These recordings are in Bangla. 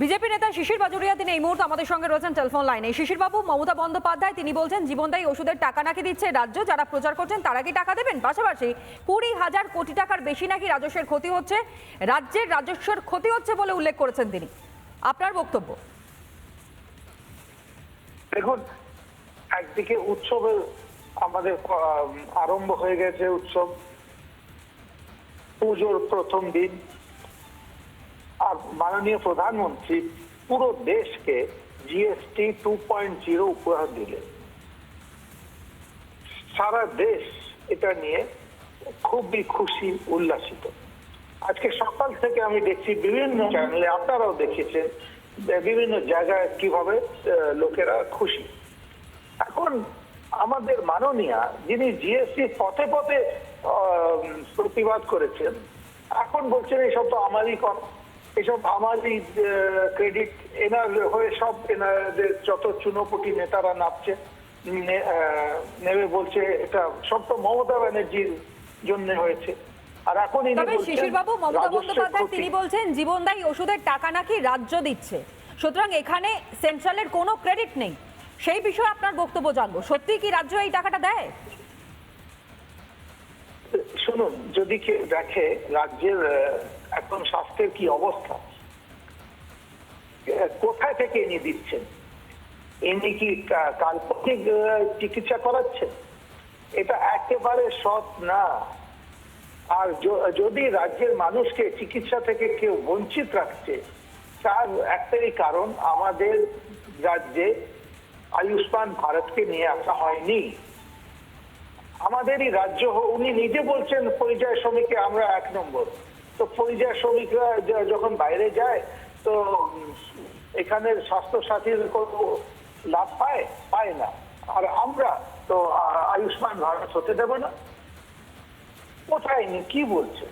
বিজেপি নেতা শিশির বাজুরিয়া তিনি এই মুহূর্তে আমাদের সঙ্গে রয়েছেন টেলিফোন লাইনে। শিশির বাবু মমতা বন্দ্যোপাধ্যায়, তিনি বলছেন জীবনদায়ী ওষুধের টাকা নাকি দিচ্ছে রাজ্য? যারা প্রচার করছেন তারা কি টাকা দেবেন? পাশাপাশি কুড়ি হাজার কোটি টাকার বেশি নাকি রাজস্বের ক্ষতি হচ্ছে? রাজ্যের রাজস্বের ক্ষতি হচ্ছে বলে উল্লেখ করেছেন তিনি। আপনার বক্তব্য? দেখুন, একদিকে উৎসবের আমাদের আরম্ভ হয়ে গেছে উৎসব। পুজোর প্রথম দিন। আর মাননীয় প্রধানমন্ত্রী পুরো দেশকে জিএসটি টু পয়েন্ট জিরো উপহার দিলেন। সারা দেশ এটা নিয়ে খুবই খুশি, উল্লাসিত। আজকে সকাল থেকে আমি দেখছি বিভিন্ন চ্যানেলে আপনারাও দেখেছেন, বিভিন্ন জায়গায় কীভাবে লোকেরা খুশি। এখন আমাদের মাননীয়া যিনি জিএসটি পথে পথে প্রতিবাদ করেছেন, এখন বলছেন এইসব তো আমারই কর এসব আমারই ক্রেডিট এনার হয়ে সব এনাদের যত চুনোপুটি নেতারা নাচছে নে- নেমে বলছে এটা সব তো মমতা ব্যানার্জির জন্য হয়েছে। আর এখন তবে শিশির বাবু মমতা বন্দ্যোপাধ্যায় তিনি বলছেন জীবনদায়ী ওষুধের টাকা নাকি রাজ্য দিচ্ছে? সুতরাং এখানে সেন্ট্রালের কোনো ক্রেডিট নেই। সেই বিষয়ে আপনার বক্তব্য জানব। সত্যি কি রাজ্য এই টাকাটা দেয়? শুনুন যদি কেউ দেখে রাজ্যের এখন স্বাস্থ্যের কি অবস্থা? কোথায় থেকে এনে দিচ্ছেন? ইনি কি কাল্পনিক চিকিৎসা করাচ্ছেন? এটা একেবারে সৎ না। আর যদি রাজ্যের মানুষকে চিকিৎসা থেকে কেউ বঞ্চিত রাখছে, তার একটাই কারণ আমাদের রাজ্যে আয়ুষ্মান ভারতকে নিয়ে আসা হয়নি। আমাদেরই রাজ্য উনি নিজে বলছেন, পরিযায়ী শ্রমিকে আমরা এক নম্বর। তো পরিযায় শ্রমিকরা যখন বাইরে যায়, তো এখানে এখানের স্বাস্থ্য সাথীর কোনো লাভ পায়? পায় না। আর আমরা তো আয়ুষ্মান ভারত হতে দেব না। কোথায় নি? কি বলছে?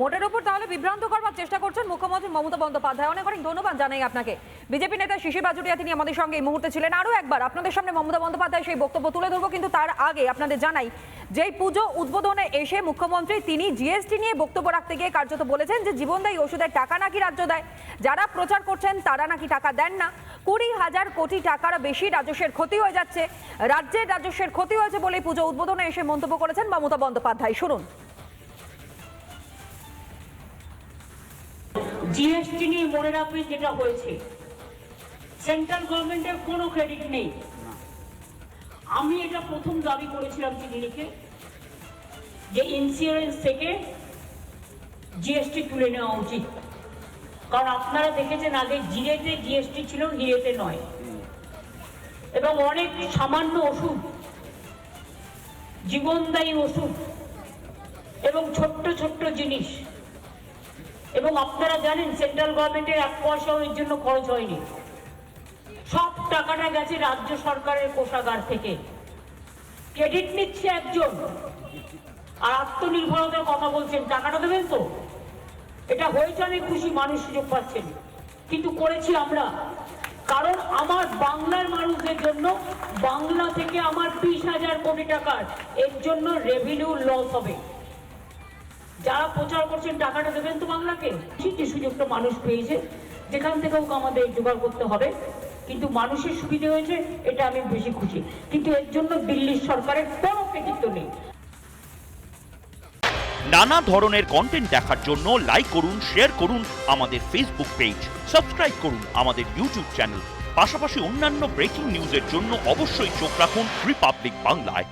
মোটের উপর তাহলে বিভ্রান্ত করবার চেষ্টা করছেন মুখ্যমন্ত্রী মমতা বন্দ্যোপাধ্যায়। অনেক অনেক ধন্যবাদ জানাই আপনাকে। বিজেপি নেতা শিশির বাজুরিয়া, তিনি আমাদের সঙ্গে এই মুহূর্তে ছিলেন। আরও একবার আপনাদের সামনে মমতা বন্দ্যোপাধ্যায় সেই বক্তব্য তুলে ধরবো, কিন্তু তার আগে আপনাদের জানাই, যেই পুজো উদ্বোধনে এসে মুখ্যমন্ত্রী, তিনি জিএসটি নিয়ে বক্তব্য রাখতে গিয়ে কার্যত বলেছেন যে জীবনদায়ী ওষুধের টাকা নাকি রাজ্য দেয়। যারা প্রচার করছেন, তারা নাকি টাকা দেন না। কুড়ি হাজার কোটি টাকার বেশি রাজস্বের ক্ষতি হয়ে যাচ্ছে। রাজ্যের রাজস্বের ক্ষতি হয়েছে বলেই পুজো উদ্বোধনে এসে মন্তব্য করেছেন মমতা বন্দ্যোপাধ্যায়। শুনুন। জিএসটি নিয়ে মনে রাখবেন যেটা হয়েছে। সেন্ট্রাল গভর্নমেন্টের কোনো ক্রেডিট নেই। আমি এটা প্রথম দাবি করেছিলাম চিঠি লিখে যে ইন্স্যুরেন্স থেকে জিএসটি তুলে নেওয়া উচিত। কারণ আপনারা দেখেছেন আগে জিরেতে জিএসটি ছিল হিরেতে নয়। এবং অনেক সামান্য ওষুধ, জীবনদায়ী ওষুধ এবং ছোট্ট ছোট্ট জিনিস এবং আপনারা জানেন সেন্ট্রাল গভর্নমেন্টের এক পয়সাও এর জন্য খরচ হয়নি। সব টাকাটা গেছে রাজ্য সরকারের কোষাগার থেকে। ক্রেডিট নিচ্ছে একজন। আর আত্মনির্ভরতার কথা বলছেন, টাকাটা দেবেন তো? এটা হয়েছে আমি খুশি, মানুষ সুযোগ পাচ্ছেন। কিন্তু করেছি আমরা। কারণ আমার বাংলার মানুষদের জন্য বাংলা থেকে আমার বিশ হাজার কোটি টাকার এর জন্য রেভিনিউ লস হবে। যারা প্রচার করছেন, টাকাটা দেবেন তো বাংলাকে? ঠিক যে সুযোগটা মানুষ পেয়েছে, যেখান থেকেও আমাদের জোগাড় করতে হবে। কিন্তু মানুষের সুবিধে হয়েছে, এটা আমি বেশি খুশি। কিন্তু এর জন্য দিল্লির সরকারের কোনো কৃতিত্ব নেই। নানা ধরনের কন্টেন্ট দেখার জন্য লাইক করুন শেয়ার করুন আমাদের ফেসবুক পেজ সাবস্ক্রাইব করুন আমাদের ইউটিউব চ্যানেল পাশাপাশি অন্যান্য ব্রেকিং নিউজের জন্য অবশ্যই চোখ রাখুন রিপাবলিক বাংলায়